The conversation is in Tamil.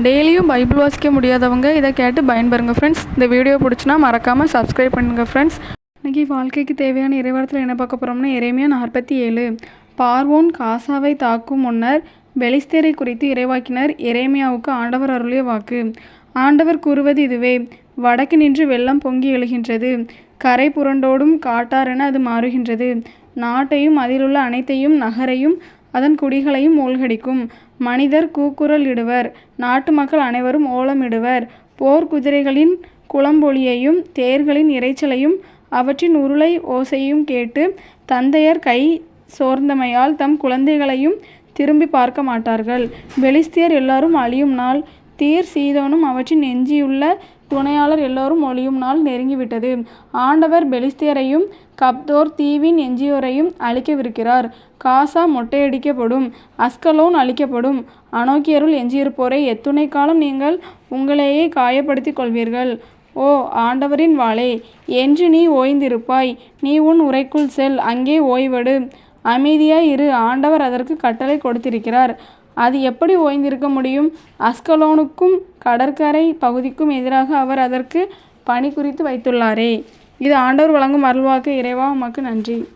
டெய்லியும் பைபிள் வாசிக்க முடியாதவங்க இதை கேட்டு பயன்பெறுங்க ஃப்ரெண்ட்ஸ் இந்த வீடியோ பிடிச்சினா மறக்காமல் சப்ஸ்கிரைப் பண்ணுங்கள் ஃப்ரெண்ட்ஸ் இன்றைக்கி வாழ்க்கைக்கு தேவையான இறைவாரத்தில் என்ன பார்க்க போகிறோம்னா இறைமையா நாற்பத்தி ஏழு பார்வோன் காசாவை தாக்கும் முன்னர் பெலிஸ்தேரை குறித்து இறைவாக்கினர் இறைமையாவுக்கு ஆண்டவர் அருளிய வாக்கு. ஆண்டவர் கூறுவது இதுவே வடக்கு நின்று வெள்ளம் பொங்கி எழுகின்றது. கரை புரண்டோடும் காட்டாரென அது மாறுகின்றது. நாட்டையும் அதிலுள்ள அனைத்தையும் நகரையும் அதன் குடிகளையும் மூழ்கடிக்கும். மனிதர் கூக்குரல் இடுவர். நாட்டு மக்கள் அனைவரும் ஓலமிடுவர். போர் குதிரைகளின் குளம்பொலியையும் தேர்களின் இரைச்சலையும் அவற்றின் உருளை ஓசையும் கேட்டு தந்தையர் கை சோர்ந்தமையால் தம் குழந்தைகளையும் திரும்பி பார்க்க மாட்டார்கள். பெலிஸ்தியர் எல்லாரும் அழியும் நாள் தீர் சீதோனும் அவற்றின் எஞ்சியுள்ள துணையாளர் எல்லோரும் ஒழியும் நாள் நெருங்கிவிட்டது. ஆண்டவர் பெலிஸ்தியரையும் கப்தோர் தீவின் எஞ்சியோரையும் அழிக்கவிருக்கிறார். காசா மொட்டையடிக்கப்படும் அஸ்கலோன் அழிக்கப்படும் அனோக்கியருள் எஞ்சியிருப்போரை எத்துணை காலம் நீங்கள் உங்களையே காயப்படுத்திக் கொள்வீர்கள். ஓ ஆண்டவரின் வாளே என்று நீ ஓய்ந்திருப்பாய். நீ உன் உரைக்குள் செல் அங்கே ஓய்வெடு. அமைதியாய் இரு ஆண்டவர் அதற்கு கட்டளை கொடுத்திருக்கிறார். அது எப்படி ஓய்ந்திருக்க முடியும்? அஸ்கலோனுக்கும் கடற்கரை பகுதிக்கும் எதிராக அவர் அதற்கு பணி குறித்து வைத்துள்ளாரே. இது ஆண்டவர் வழங்கும் அருள்வாக்கு. இறைவா உமக்கு நன்றி.